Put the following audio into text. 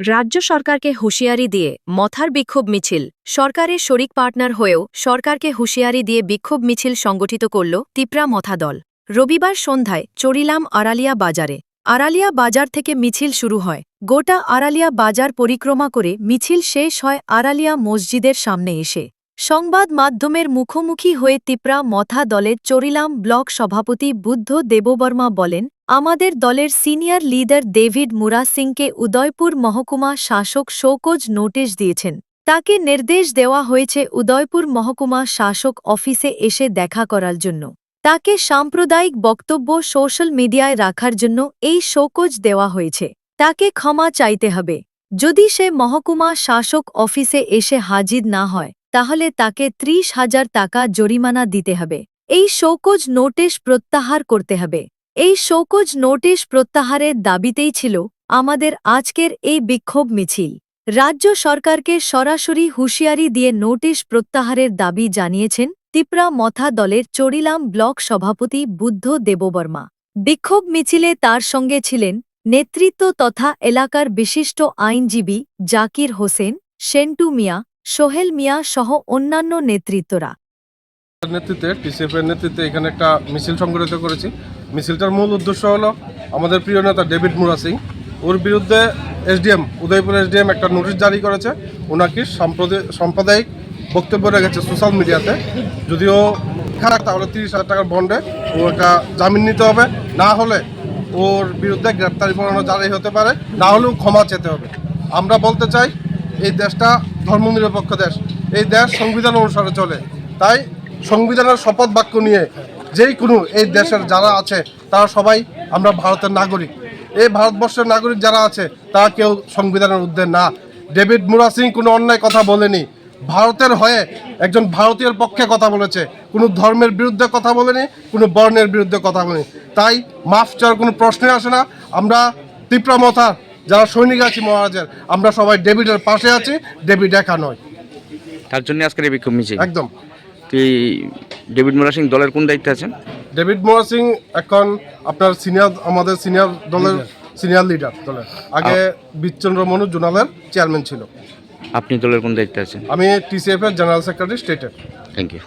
রাজ্য সরকারকে হুঁশিয়ারি দিয়ে মথার বিক্ষোভ মিছিল। সরকারের শরিক পার্টনার হয়েও সরকারকে হুঁশিয়ারি দিয়ে বিক্ষোভ মিছিল সংগঠিত করল তিপ্রা মথা দল। রবিবার সন্ধ্যায় চড়িলাম আড়ালিয়া বাজারে। আড়ালিয়া বাজার থেকে মিছিল শুরু হয়। গোটা আড়ালিয়া বাজার পরিক্রমা করে মিছিল শেষ হয় আড়ালিয়া মসজিদের সামনে এসে। সংবাদ মাধ্যমের মুখোমুখি হয়ে তিপ্রা মথা দলের চরিলাম ব্লক সভাপতি বুদ্ধ দেববর্মা বলেন, আমাদের দলের সিনিয়র লিডার ডেভিড মুরা সিংকে উদয়পুর মহকুমা শাসক শোকজ নোটিশ দিয়েছেন। তাকে নির্দেশ দেওয়া হয়েছে উদয়পুর মহকুমা শাসক অফিসে এসে দেখা করার জন্য। তাকে সাম্প্রদায়িক বক্তব্য সোশ্যাল মিডিয়ায় রাখার জন্য এই শোকজ দেওয়া হয়েছে। তাকে ক্ষমা চাইতে হবে। যদি সে মহকুমা শাসক অফিসে এসে হাজির না হয় তাহলে তাকে ত্রিশ হাজার টাকা জরিমানা দিতে হবে। এই শোকজ নোটিশ প্রত্যাহার করতে হবে। এই শোকজ নোটিশ প্রত্যাহারের দাবিতেই ছিল আমাদের আজকের এই বিক্ষোভ মিছিল। রাজ্য সরকারকে সরাসরি হুঁশিয়ারি দিয়ে নোটিশ প্রত্যাহারের দাবি জানিয়েছেন তিপ্রা মথা দলের চড়িলাম ব্লক সভাপতি বুদ্ধ দেববর্মা। বিক্ষোভ মিছিলে তার সঙ্গে ছিলেন নেতৃত্ব তথা এলাকার বিশিষ্ট আইনজীবী জাকির হোসেন, সেন্টু মিয়া সোহেল মিয়া সহ অন্যান্য নেতৃত্বরা। নেতৃত্বে টিসিএফ এর নেতৃত্বে এখানে একটা মিছিল সংগঠিত করেছি। মিছিলটার মূল উদ্দেশ্য হলো আমাদের প্রিয় নেতা ডেভিড মুরা সিং ওর বিরুদ্ধে এসডিএম উদয়পুর এসডিএম একটা নোটিশ জারি করেছে। ওনাকে সাম্প্রদায়িক বক্তব্য রেখেছে সোশ্যাল মিডিয়াতে। যদিও খারাপ, তাহলে তিরিশ হাজার টাকার বন্ডে ও একটা জামিন নিতে হবে। না হলে ওর বিরুদ্ধে গ্রেপ্তারি পরোয়ানা জারি হতে পারে। না হলেও ক্ষমা চেতে হবে। আমরা বলতে চাই এই দেশটা ধর্মনিরপেক্ষ দেশ। এই দেশ সংবিধান অনুসারে চলে। তাই সংবিধানের শপথ বাক্য নিয়ে যেই কোনো এই দেশের যারা আছে, তারা সবাই আমরা ভারতের নাগরিক। এই ভারতবর্ষের নাগরিক যারা আছে, তারা কেউ সংবিধানের ঊর্ধ্বে না। ডেভিড মুরা সিং কোনো অন্যায় কথা বলেনি। ভারতের হয়ে একজন ভারতীয়র পক্ষে কথা বলেছে। কোনো ধর্মের বিরুদ্ধে কথা বলেনি, কোনো বর্ণের বিরুদ্ধে কথা বলেনি। তাই মাফ চাওয়ার কোনো প্রশ্নই আসে না। আমরা তীব্রা মথা যারা সৈনিক আছি মহারাজের আমরা সবাই ডেভিডের পাশে আছি ডেভিড একা নয়। তার জন্য আজকের এই বিক্ষোভ মিছিল। একদম। তুই ডেভিড মোরা সিং দলের কোন দায়িত্বে আছেন? ডেভিড মোরা সিং এখন আপনার সিনিয়র আমাদের সিনিয়র দলের সিনিয়র লিডার দলের। আগে বিচন্দ্র মনু জোনালের চেয়ারম্যান ছিল। আপনি দলের কোন দায়িত্বে আছেন? আমি টিসিএফ এর জেনারেল সেক্রেটারি স্টেটের থ্যাংক ইউ